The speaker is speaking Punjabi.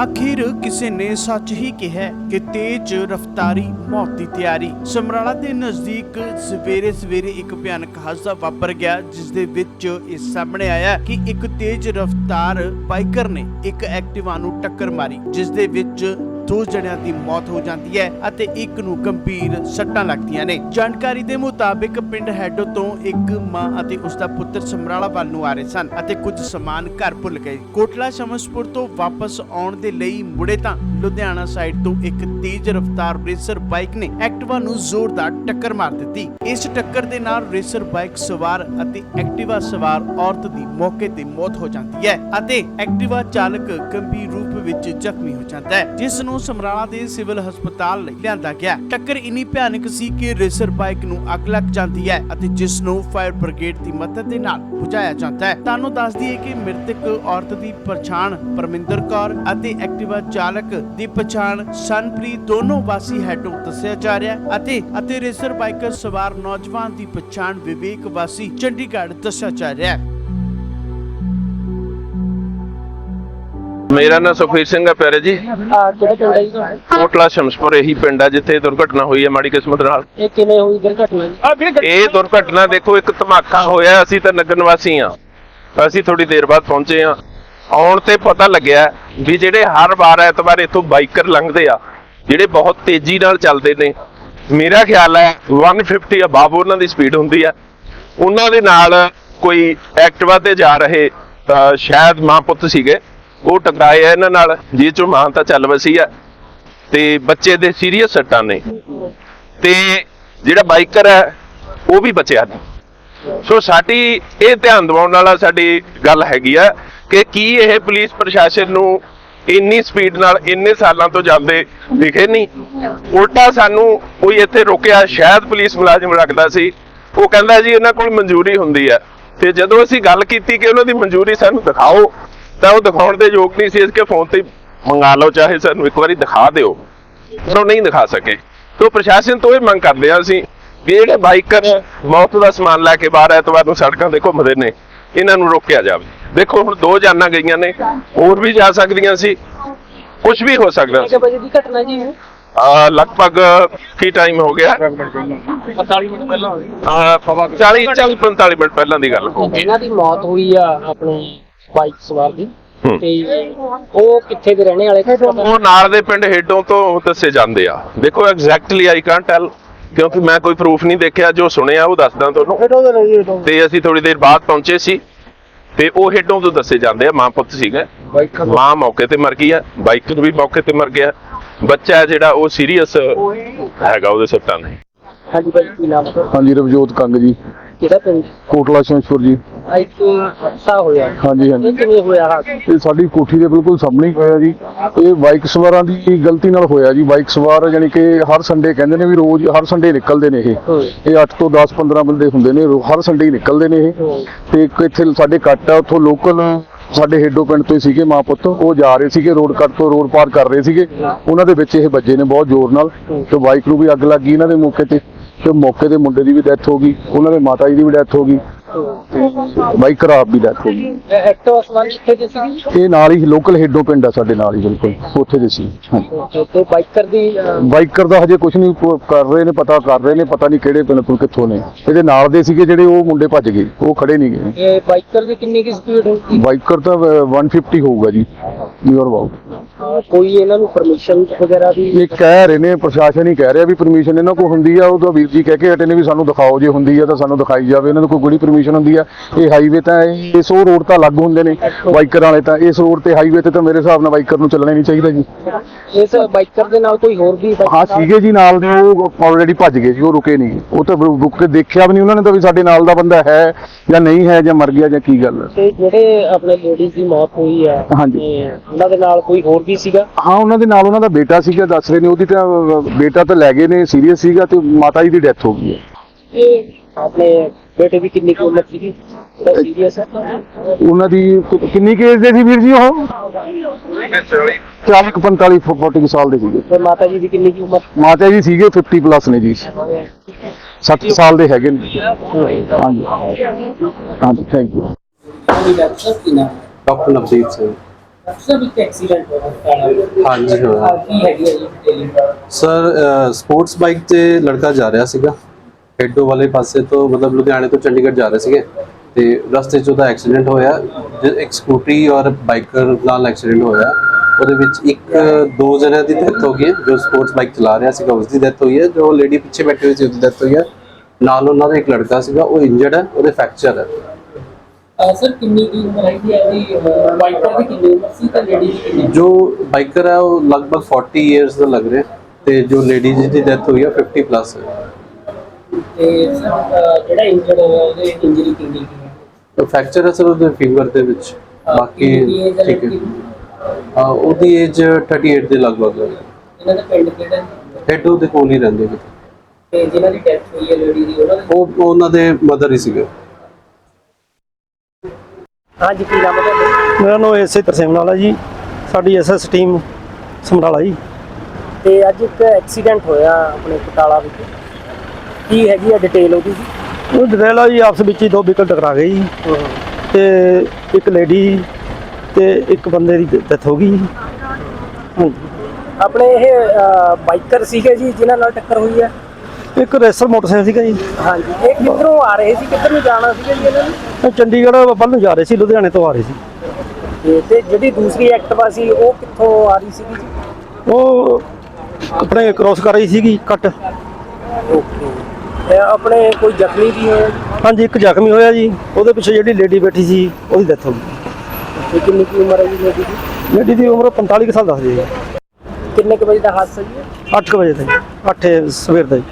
ਆਖਿਰ ਕਿਸੇ ਨੇ ਸੱਚ ਹੀ ਕਿਹਾ ਕਿ ਤੇਜ਼ ਰਫ਼ਤਾਰੀ ਮੌਤ ਦੀ ਤਿਆਰੀ। ਸਮਰਾਲਾ ਦੇ ਨਜ਼ਦੀਕ ਸਵੇਰੇ ਸਵੇਰੇ ਇੱਕ ਭਿਆਨਕ ਹਾਦਸਾ ਵਾਪਰ ਗਿਆ ਜਿਸ ਦੇ ਵਿੱਚ ਇਹ ਸਾਹਮਣੇ ਆਇਆ ਕਿ ਇੱਕ ਤੇਜ਼ ਰਫ਼ਤਾਰ ਬਾਈਕਰ ਨੇ ਇੱਕ ਐਕਟਿਵਾ ਨੂੰ ਟੱਕਰ ਮਾਰੀ ਜਿਸ ਦੇ ਵਿੱਚ ਦੋ ਜਣਿਆਂ ਦੀ ਮੌਤ ਹੋ ਜਾਂਦੀ ਹੈ ਅਤੇ ਇੱਕ ਨੂੰ ਗੰਭੀਰ ਸੱਟਾਂ ਲੱਗਦੀਆਂ ਨੇ। ਜਾਣਕਾਰੀ ਦੇ ਮੁਤਾਬਿਕ ਪਿੰਡ ਹੈਡੋ ਤੋਂ ਇੱਕ ਮਾਂ ਅਤੇ ਉਸ ਦਾ ਪੁੱਤਰ ਸਮਰਾਲਾ ਵੱਲ ਨੂੰ ਆ ਰਹੇ ਸਨ ਅਤੇ ਕੁਝ ਸਮਾਨ ਘਰ ਭੁੱਲ ਗਏ। ਕੋਟਲਾ ਸ਼ਮਸਪੁਰ ਤੋਂ ਵਾਪਸ ਆਉਣ ਦੇ ਲਈ ਮੁੜੇ ਤਾਂ ਲੁਧਿਆਣਾ ਸਾਈਡ ਤੋਂ ਇੱਕ ਤੇਜ਼ ਰਫ਼ਤਾਰ ਰੇਸਰ ਬਾਈਕ ਨੇ ਐਕਟਿਵਾ ਨੂੰ ਜ਼ੋਰਦਾਰ ਟੱਕਰ ਮਾਰ ਦਿੱਤੀ। ਇਸ ਟੱਕਰ ਦੇ ਨਾਲ ਰੇਸਰ ਬਾਈਕ ਸਵਾਰ ਅਤੇ ਐਕਟਿਵਾ ਸਵਾਰ ਔਰਤ ਦੀ ਮੌਕੇ ਤੇ ਮੌਤ ਹੋ ਜਾਂਦੀ ਹੈ ਅਤੇ ਐਕਟਿਵਾ ਚਾਲਕ ਗੰਭੀਰ ਰੂਪ ਵਿੱਚ ਜ਼ਖਮੀ ਹੋ ਜਾਂਦਾ ਹੈ, ਜਿਸ ਨੂੰ ਸਮਰਾਲਾ ਦੇ ਸਿਵਲ ਹਸਪਤਾਲ ਲਈ ਲਿਆਂਦਾ ਗਿਆ। ਟੱਕਰ ਇੰਨੀ ਭਿਆਨਕ ਸੀ ਕਿ ਰੇਸਰ ਬਾਈਕ ਨੂੰ ਅੱਗ ਲੱਗ ਜਾਂਦੀ ਹੈ ਅਤੇ ਜਿਸ ਨੂੰ ਫਾਇਰ ਬ੍ਰਿਗੇਡ ਦੀ ਮਦਦ ਦੇ ਨਾਲ ਬੁਝਾਇਆ ਜਾਂਦਾ ਹੈ। ਤੁਹਾਨੂੰ ਦੱਸ ਦਈਏ ਕਿ ਮ੍ਰਿਤਕ ਔਰਤ ਦੀ ਪਛਾਣ ਪਰਮਿੰਦਰ ਕੌਰ ਅਤੇ ਐਕਟਿਵਾ ਚਾਲਕ ਦੀ ਪਛਾਣ ਸਨਪ੍ਰੀਤ ਦੋਨੋਂ ਵਾਸੀ ਹੈਡੋਂ ਦੱਸਿਆ ਜਾ ਰਿਹਾ ਹੈ ਅਤੇ ਅਤੇ ਰੇਸਰ ਬਾਈਕਰ ਸਵਾਰ ਨੌਜਵਾਨ ਦੀ ਪਛਾਣ ਵਿਵੇਕ ਵਾਸੀ ਚੰਡੀਗੜ੍ਹ ਦੱਸਿਆ ਜਾ ਰਿਹਾ ਹੈ। ਮੇਰਾ ਨਾਮ ਸੁਖਵੀਰ ਸਿੰਘ ਹੈ ਪਿਆਰੇ ਜੀ। ਆ ਕਿਹੜਾ ਪਿੰਡ ਹੈ ਜੀ ਤੁਹਾਡਾ? ਕੋਟਲਾ ਸ਼ਮਸਪੁਰ ਇਹੀ ਪਿੰਡ ਹੈ ਜਿੱਥੇ ਇਹ ਦੁਰਘਟਨਾ ਹੋਈ ਹੈ ਮਾੜੀ ਕਿਸਮਤ ਨਾਲ। ਇਹ ਕਿਵੇਂ ਹੋਈ ਦੁਰਘਟਨਾ ਜੀ? ਇਹ ਦੁਰਘਟਨਾ ਦੇਖੋ ਇੱਕ ਧਮਾਕਾ ਹੋਇਆ ਅਸੀਂ ਤਾਂ ਨਗਰ ਨਿਵਾਸੀ ਆ ਅਸੀਂ ਥੋੜੀ ਦੇਰ ਬਾਅਦ ਪਹੁੰਚੇ ਆ ਆਉਣ ਤੇ ਪਤਾ ਲੱਗਿਆ ਵੀ ਜਿਹੜੇ ਹਰ ਵਾਰ ਐਤਵਾਰ ਇੱਥੋਂ ਬਾਈਕਰ ਲੰਘਦੇ ਆ ਜਿਹੜੇ ਬਹੁਤ ਤੇਜ਼ੀ ਨਾਲ ਚੱਲਦੇ ਨੇ। ਮੇਰਾ ਖਿਆਲ ਹੈ 150 ਅਬਾਵ ਉਹਨਾਂ ਦੀ ਸਪੀਡ ਹੁੰਦੀ ਆ। ਉਹਨਾਂ ਦੇ ਨਾਲ ਕੋਈ ਐਕਟਿਵਾ ਤੇ ਜਾ ਰਹੇ ਸ਼ਾਇਦ ਮਾਂ ਪੁੱਤ ਸੀਗੇ। ਉਹ ਟਕਰਾਏ ਆ ਇਹਨਾਂ ਨਾਲ ਜਿਹ ਚੋਂ ਮਾਂ ਤਾਂ ਚੱਲ ਵਸੀ ਆ। ਤੇ ਬੱਚੇ ਦੇ ਸੀਰੀਅਸ ਸੱਟਾਂ ਨੇ। ਤੇ ਜਿਹੜਾ ਬਾਈਕਰ ਹੈ, ਉਹ ਵੀ ਬਚਿਆ ਨਹੀਂ। ਸੋ ਸਾਡੀ ਇਹ ਧਿਆਨ ਦਿਵਾਉਣ ਵਾਲਾ ਸਾਡੀ ਗੱਲ ਹੈਗੀ ਆ ਕਿ ਕੀ ਇਹ ਪੁਲਿਸ ਪ੍ਰਸ਼ਾਸਨ ਨੂੰ ਇੰਨੀ ਸਪੀਡ ਨਾਲ ਇੰਨੇ ਸਾਲਾਂ ਤੋਂ ਜਾਂਦੇ ਦਿਖੇ ਨਹੀਂ। ਉਲਟਾ ਸਾਨੂੰ ਕੋਈ ਇੱਥੇ ਰੋਕਿਆ, ਸ਼ਾਇਦ ਪੁਲਿਸ ਮੁਲਾਜ਼ਮ ਰੱਖਦਾ ਸੀ। ਉਹ ਕਹਿੰਦਾ ਜੀ, ਇਹਨਾਂ ਕੋਲ ਮਨਜ਼ੂਰੀ ਹੁੰਦੀ ਹੈ ਤੇ ਜਦੋਂ ਅਸੀਂ ਗੱਲ ਕੀਤੀ ਕਿ ਉਹਨਾਂ ਦੀ ਮਨਜ਼ੂਰੀ ਸਾਨੂੰ ਦਿਖਾਓ ਤਾਂ ਉਹ ਦਿਖਾਉਣ ਦੇ ਯੋਗ ਨਹੀਂ ਸੀ ਇਸ ਕੇ ਫੋਨ ਤੇ ਮੰਗਾ ਲਓ ਚਾਹੇ ਸਾਨੂੰ ਇੱਕ ਵਾਰੀ ਦਿਖਾ ਦਿਓ। ਪਰ ਉਹ ਨਹੀਂ ਦਿਖਾ ਸਕੇ। ਤੋਂ ਪ੍ਰਸ਼ਾਸਨ ਤੋਂ ਇਹ ਮੰਗ ਕਰਦੇ ਹਾਂ ਅਸੀਂ ਵੀ ਜਿਹੜੇ ਬਾਈਕਰ ਮੌਤ ਦਾ ਸਮਾਨ ਲੈ ਕੇ ਬਾਹਰ ਐਤਵਾਰ ਨੂੰ ਸੜਕਾਂ ਤੇ ਘੁੰਮਦੇ ਨੇ ਇਹਨਾਂ ਨੂੰ ਰੋਕਿਆ ਜਾਵੇ। ਦੇਖੋ ਹੁਣ ਦੋ ਜਾਨਾਂ ਗਈਆਂ ਨੇ ਹੋਰ ਵੀ ਜਾ ਸਕਦੀਆਂ ਸੀ ਕੁਝ ਵੀ ਹੋ ਸਕਦਾ ਕਿੰਨੇ ਵਜੇ ਦੀ ਘਟਨਾ ਜੀ ਇਹ? ਆ ਲਗਭਗ ਕੀ ਟਾਈਮ ਹੋ ਗਿਆ? 45 ਮਿੰਟ ਪਹਿਲਾਂ। ਆ 40 40 45 ਮਿੰਟ ਪਹਿਲਾਂ ਦੀ ਗੱਲ। ਹੋ ਇਹਨਾਂ ਦੀ ਮੌਤ ਹੋਈ ਆ ਆਪਣੇ ਬਾਈਕ ਸਵਾਰ ਦੀ। ਹੂੰ। ਤੇ ਉਹ ਕਿੱਥੇ ਦੇ ਰਹਿਣੇ ਵਾਲੇ? ਪਤਾ ਉਹ ਨਾਲ ਦੇ ਪਿੰਡ ਹੇਡੋਂ ਤੋਂ ਦੱਸੇ ਜਾਂਦੇ ਆ। ਦੇਖੋ ਐਗਜ਼ੈਕਟਲੀ ਆਈ ਕੈਨਟ ਟੈਲ ਕਿਉਂਕਿ ਮੈਂ ਕੋਈ ਪ੍ਰੂਫ ਨਹੀਂ ਦੇਖਿਆ ਜੋ ਸੁਣਿਆ ਉਹ ਦੱਸਦਾ ਤੁਹਾਨੂੰ। ਦੇ ਰਹੀ ਤੇ ਅਸੀਂ ਥੋੜੀ ਦੇਰ ਬਾਅਦ ਪਹੁੰਚੇ ਸੀ। ਤੇ ਉਹ ਹੇਡੋਂ ਤੋਂ ਦੱਸੇ ਜਾਂਦੇ ਆ ਮਾਂ ਪੁੱਤ ਸੀਗਾ। ਮਾਂ ਮੌਕੇ ਤੇ ਮਰ ਗਈ ਆ ਬਾਈਕਰ ਵੀ ਮੌਕੇ ਤੇ ਮਰ ਗਿਆ। ਬੱਚਾ ਹੈ ਜਿਹੜਾ ਉਹ ਸੀਰੀਅਸ ਹੈਗਾ ਉਹਦੇ ਸੱਟਾਂ ਨੇ। ਹਾਂਜੀ ਬਾਈ ਕੀ ਨਾਮ ਹੈ? ਹਾਂਜੀ ਰਵਜੋਤ ਕੰਗ ਜੀ। ਕਿਹੜਾ ਪਿੰਡ? ਕੋਟਲਾ ਸ਼ਮਸ਼ਪੁਰ ਜੀ। ਆ ਇੱਕ ਹਾਦਸਾ ਹੋਇਆ। ਹਾਂਜੀ ਹਾਂਜੀ। ਇਹ ਕਿਵੇਂ ਹੋਇਆ ਹਾਦਸਾ? ਇਹ ਸਾਡੀ ਕੋਠੀ ਦੇ ਬਿਲਕੁਲ ਸਾਹਮਣੇ ਹੀ ਹੋਇਆ ਜੀ। ਇਹ ਬਾਈਕ ਸਵਾਰਾਂ ਦੀ ਗਲਤੀ ਨਾਲ ਹੋਇਆ ਜੀ। ਬਾਈਕ ਸਵਾਰ ਯਾਨੀ ਕਿ ਹਰ ਸੰਡੇ ਕਹਿੰਦੇ ਨੇ ਵੀ ਰੋਜ਼ ਹਰ ਸੰਡੇ ਨਿਕਲਦੇ ਨੇ ਇਹ। ਇਹ 8 ਤੋਂ 10 15 ਬੰਦੇ ਹੁੰਦੇ ਨੇ ਹਰ ਸੰਡੇ ਹੀ ਨਿਕਲਦੇ ਨੇ ਇਹ। ਤੇ ਇੱਕ ਇੱਥੇ ਸਾਡੇ ਕੱਟ ਆ ਉੱਥੋਂ ਲੋਕਲ ਸਾਡੇ ਹੇਡੋ ਪਿੰਡ ਤੋਂ ਸੀਗੇ ਮਾਂ ਪੁੱਤ। ਉਹ ਜਾ ਰਹੇ ਸੀਗੇ ਰੋਡ ਕੱਟ ਤੋਂ ਰੋਡ ਪਾਰ ਕਰ ਰਹੇ ਸੀਗੇ। ਉਹਨਾਂ ਦੇ ਵਿੱਚ ਇਹ ਵੱਜੇ ਨੇ ਬਹੁਤ ਜ਼ੋਰ ਨਾਲ। ਤੇ ਬਾਈਕ ਨੂੰ ਵੀ ਅੱਗ ਲੱਗ ਗਈ ਇਹਨਾਂ ਦੇ ਮੌਕੇ ਤੇ। ਤੇ ਮੌਕੇ ਦੇ ਮੁੰਡੇ ਦੀ ਵੀ ਡੈਥ ਹੋ ਗਈ, ਉਹਨਾਂ ਦੇ ਮਾਤਾ ਜੀ ਦੀ ਵੀ ਡੈਥ ਹੋ ਗਈ। ਬਾਈਕ ਖਰਾਬ ਵੀ ਡੈਥ ਹੋ ਗਈ। ਇਹ ਐਕਟਿਵਾ ਸਵਾਰ ਕਿੱਥੇ ਦੇ ਸੀ ਇਹ ਨਾਲ ਹੀ ਲੋਕਲ ਹੇਡੋ ਪਿੰਡ ਆ ਸਾਡੇ ਨਾਲ ਹੀ ਬਿਲਕੁਲ। ਉੱਥੇ ਦੇ ਸੀ। ਤੇ ਬਾਈਕਰ ਦੀ ਅਹ, ਬਾਈਕਰ ਦਾ ਹਜੇ ਕੁਝ ਨਹੀਂ ਪ- ਕਰ ਰਹੇ ਨੇ ਪਤਾ ਕਰ ਰਹੇ ਨੇ ਪਤਾ ਨਹੀਂ ਕਿਹੜੇ ਪਿੰਡ ਤੋਂ ਕਿੱਥੋਂ ਨੇ। ਇਹਦੇ ਨਾਲ ਦੇ ਸੀਗੇ ਜਿਹੜੇ ਉਹ ਮੁੰਡੇ ਭੱਜ ਗਏ ਉਹ ਖੜੇ ਨਹੀਂ ਗਏ। ਇਹ ਬਾਈਕਰ ਦੀ ਕਿੰਨੀ ਕੀ ਸਪੀਡ ਹੋਊਗੀ? ਬਾਈਕਰ ਤਾਂ ਅਹ, 150 ਹੋਊਗਾ ਜੀ ਅਬਾਊਟ ਅਹ, ਕੋਈ ਇਹਨਾਂ ਨੂੰ ਪਰਮਿਸ਼ਨ ਵਗੈਰਾ ਵੀ? ਇਹ ਕਹਿ ਰਹੇ ਨੇ ਪ੍ਰਸ਼ਾਸਨ ਹੀ ਕਹਿ ਰਿਹਾ ਵੀ ਪਰਮਿਸ਼ਨ ਇਹਨਾਂ ਕੋਲ ਹੁੰਦੀ ਆ ਉਹ ਤਾਂ ਵੀਰ ਜੀ ਕਹਿ ਕੇ ਹਟੇ ਨੇ ਵੀ ਸਾਨੂੰ ਦਿਖਾਓ ਜੇ ਹੁੰਦੀ ਆ ਤਾਂ ਸਾਨੂੰ ਦਿਖਾਈ ਜਾਵੇ ਇਹਨਾਂ ਨੂੰ ਕੋਈ ਕਿਹੜੀ ਪਰਮਿਸ਼ਨ ਹੁੰਦੀ ਆ ਇਹ ਹਾਈਵੇ ਤਾਂ ਇਹ- ਇਸ ਉਹ ਰੋਡ ਤਾਂ ਅਲੱਗ ਹੁੰਦੇ ਨੇ ਬਾਈਕਰ ਵਾਲੇ ਤਾਂ ਇਸ ਰੋਡ ਤੇ ਹਾਈਵੇ ਤੇ ਤਾਂ ਮੇਰੇ ਹਿਸਾਬ ਨਾਲ ਬਾਈਕਰ ਨੂੰ ਚੱਲਣਾ ਨਹੀਂ ਚਾਹੀਦਾ ਜੀ। ਇਸ ਬਾਈਕਰ ਦੇ ਨਾਲ ਕੋਈ ਹੋਰ ਵੀ ਹਾਂ ਸੀਗੇ ਜੀ ਨਾਲ ਦੇ ਉਹ ਆਲਰੇਡੀ ਭੱਜ ਗਏ ਜੀ ਉਹ ਰੁਕੇ ਨਹੀਂ। ਉਹ ਤਾਂ ਰੁਕ ਕੇ ਦੇਖਿਆ ਵੀ ਨਹੀਂ ਉਹਨਾਂ ਨੇ ਤਾਂ ਵੀ ਸਾਡੇ ਨਾਲ ਦਾ ਬੰਦਾ ਹੈ ਜਾਂ ਨਹੀਂ ਹੈ ਜਾਂ ਮਰ ਗਿਆ ਜਾਂ ਕੀ ਗੱਲ। ਤੇ ਜਿਹੜੇ ਆਪਣੇ ਲੇਡੀਜ਼ ਦੀ ਮੌਤ ਹੋਈ ਹੈ ਹਾਂਜੀ। ਉਹਨਾਂ ਦੇ ਨਾਲ ਕੋਈ ਹੋਰ ਵੀ ਸੀਗਾ? ਹਾਂ ਉਹਨਾਂ ਦੇ ਨਾਲ ਉਹਨਾਂ ਦਾ ਬੇਟਾ ਸੀਗਾ ਦੱਸ ਰਹੇ ਨੇ ਉਹਦੀ ਤਾਂ ਬੇਟਾ ਤਾਂ ਲੈ ਗਏ ਨੇ ਸੀਰੀਅਸ ਸੀਗਾ ਤੇ ਮਾਤਾ ਜੀ ਦੀ ਡੈਥ ਹੋ ਗਈ ਹੈ। ਇਹ ਆਪਣੇ ਬੇਟੇ ਦੀ ਕਿੰਨੀ ਕੁ ਉਮਰ ਸੀਗੀ? ਸੀਰੀਅਸ ਹੈ? ਉਹਨਾਂ ਦੀ ਕਿ- ਕਿੰਨੀ ਕੇਸ ਦੇ ਸੀ ਵੀਰ ਜੀ ਉਹ? 40 45 40 ਸਾਲ ਦੇ ਸੀਗੇ। ਤੇ ਮਾਤਾ ਜੀ ਦੀ ਕਿੰਨੀ ਕੁ ਉਮਰ? ਮਾਤਾ ਜੀ ਸੀਗੇ 50 ਪਲੱਸ ਨੇ ਜੀ। 60 ਸਾਲ ਦੇ ਹੈਗੇ ਨੇ। ਹਾਂਜੀ। ਹਾਂਜੀ ਥੈਂਕ ਯੂ ਉਹਦੀ ਡਾਕਟਰ ਕੀ ਨਾਮ ਡਾਕਟਰ ਨਵਦੀਪ ਸਿੰਘ। ਅਕਸਰ ਇੱਕ ਐਕਸੀਡੈਂਟ ਹੋਇਆ ਬਟਾਲਾ ਵਿੱਚ ਹਾਂਜੀ ਹੋਇਆ। ਆਹ ਕੀ ਹੈਗੀ ਹੈ ਜੀ? ਡਿਟੇਲਿੰਗ ਸਰ ਸਪੋਰਟਸ ਬਾਈਕ ਤੇ ਲੜਕਾ ਜਾ ਰਿਹਾ ਸੀਗਾ। ਹੈਡੋ ਵਾਲੇ ਪਾਸੇ ਤੋਂ ਮਤਲਬ ਲੁਧਿਆਣੇ ਤੋਂ ਚੰਡੀਗੜ੍ਹ ਜਾ ਰਹੇ ਸੀਗੇ ਤੇ ਰਸਤੇ 'ਚ ਉਹਦਾ ਐਕਸੀਡੈਂਟ ਹੋਇਆ ਇੱਕ ਸਕੂਟਰੀ ਔਰ ਬਾਈਕਰ ਨਾਲ ਐਕਸੀਡੈਂਟ ਹੋਇਆ। ਉਹਦੇ ਵਿੱਚ ਇੱਕ ਦੋ ਜਣਿਆਂ ਦੀ ਡੈਥ ਹੋ ਗਈ ਹੈ ਜੋ ਸਪੋਰਟਸ ਬਾਈਕ ਚਲਾ ਰਿਹਾ ਸੀਗਾ ਉਸ ਦੀ ਡੈਥ ਹੋਈ ਹੈ ਜੋ ਲੇਡੀ ਪਿੱਛੇ ਬੈਠੀ ਹੋਈ ਸੀ ਉਹਦੀ ਡੈਥ ਹੋਈ ਹੈ। ਨਾਲ ਉਹਨਾਂ ਦਾ ਇੱਕ ਲੜਕਾ ਸੀਗਾ ਉਹ ਇੰਜਰਡ ਹੈ ਉਹਦੇ ਫ੍ਰੈਕਚਰ ਹੈ। ਸਰ ਕਿੰਨੀ ਦੀ ਉਮਰ ਹੈਗੀ ਹੈ? ਜੀ ਵਾਈਪਰ ਦੀ ਕਿੰਨੀ ਉਮਰ ਸੀ ਤੇ ਲੇਡੀ ਦੀ ਕਿੰਨੀ? ਜੋ ਬਾਈਕਰ ਹੈ ਉਹ ਲਗਭਗ 40 ਇਅਰਸ ਦਾ ਲੱਗ ਰਿਹਾ ਤੇ ਜੋ ਲੇਡੀ ਦੀ ਡੈਥ ਹੋਈ ਹੈ 50 ਪਲੱਸ ਹੈ। ਤੇ ਸਰ ਜਿਹੜਾ ਇੰਜਰਡ ਹੋਇਆ ਉਹਦੇ ਇੰਜਰੀ ਕਿੰਨੀ ਕੀ ਹੈ? ਫ੍ਰੈਕਚਰ ਹੈ ਸਰ ਉਹਦੇ ਫਿੰਗਰ ਦੇ ਵਿੱਚ। ਬਾਕੀ ਠੀਕ ਹੈ? ਹਾਂ, ਉਹਦੀ ਏਜ 38 ਦੇ ਲਗਭਗ ਹੈ। ਇਹਨਾਂ ਦਾ ਪਿੰਡ ਕਿਹੜਾ ਹੈ? ਹੈਡ ਦੇ ਕੋਲ ਹੀ ਰਹਿੰਦੇ ਨੇ। ਤੇ ਜਿਨ੍ਹਾਂ ਦੀ ਡੈਥ ਹੋਈ ਹੈ ਲੇਡੀ ਦੀ ਉਹਨਾਂ ਦਾ? ਉਹ ਉਹ ਉਹਨਾਂ ਦੇ ਮਦਰ ਹੀ ਸੀਗੇ। ਹਾਂਜੀ ਕੀ ਨਾਮ ਹੈ ਤੁਹਾਡਾ? ਮੇਰਾ ਨਾਮ ਐਸਏ ਤਰਸੇਮ ਨਾਲ ਹੈ ਜੀ। ਸਾਡੀ ਐਸਐਸ ਟੀਮ ਸਮਰਾਲਾ ਜੀ। ਤੇ ਅੱਜ ਇੱਕ ਐਕਸੀਡੈਂਟ ਹੋਇਆ ਆਪਣੇ ਪਟਾਲਾ ਵਿੱਚ ਕੀ ਹੈਗੀ ਹੈ ਡਿਟੇਲ ਉਹਦੀ? ਜੀ ਉਹ ਡਰੇਲਾ ਜੀ ਆਪਸ ਵਿੱਚ ਹੀ ਦੋ ਵਹੀਕਲ ਟਕਰਾ ਗਏ ਜੀ। ਤੇ ਇੱਕ ਲੇਡੀ ਤੇ ਇੱਕ ਬੰਦੇ ਦੀ ਡੈਥ ਹੋ ਗਈ ਜੀ। ਆਪਣੇ ਇਹ ਬਾਈਕਰ ਸੀਗੇ ਜੀ ਜਿਨ੍ਹਾਂ ਨਾਲ ਟੱਕਰ ਹੋਈ ਹੈ ਇੱਕ ਰੇਸਰ ਮੋਟਰਸਾਈਕਲ ਸੀਗਾ ਜੀ। ਹਾਂਜੀ। ਇਹ ਕਿੱਧਰੋਂ ਆ ਰਹੇ ਸੀ? ਕਿੱਧਰ ਨੂੰ ਜਾਣਾ ਸੀਗਾ ਜੀ ਇਹਨਾਂ ਨੇ? ਚੰਡੀਗੜ੍ਹ ਵੱਲ ਨੂੰ ਜਾ ਰਹੇ ਸੀ ਲੁਧਿਆਣੇ ਤੋਂ ਆ ਰਹੇ ਸੀ। ਤੇ- ਤੇ ਜਿਹੜੀ ਦੂਸਰੀ ਐਕਟਿਵਾ ਸੀ ਉਹ ਕਿੱਥੋਂ ਆ ਰਹੀ ਸੀਗੀ ਜੀ? ਉਹ ਆਪਣੇ ਕ੍ਰੋਸ ਕਰ ਰਹੀ ਸੀਗੀ ਕੱਟ। ਓਕੇ ਆਪਣੇ ਕੋਈ ਜ਼ਖਮੀ ਵੀ ਜੀ? ਹਾਂਜੀ ਇੱਕ ਜ਼ਖਮੀ ਹੋਇਆ ਜੀ। ਉਹਦੇ ਪਿੱਛੇ ਜਿਹੜੀ ਲੇਡੀ ਬੈਠੀ ਸੀ ਉਹਦੀ ਡੈਥ ਹੋ ਗਈ। ਤੇ ਕਿੰਨੀ ਕੀ ਉਮਰ ਹੈ ਜੀ ਲੇਡੀ ਦੀ? ਲੇਡੀ ਦੀ ਉਮਰ 45 ਕੁ ਸਾਲ ਦੱਸਦੀ ਹੈ। ਕਿੰਨੇ ਕੁ ਵਜੇ ਦਾ ਹਾਦਸਾ ਜੀ ਇਹ? 8 ਵਜੇ ਤੱਕ 8 ਸਵੇਰ ਦਾ ਜੀ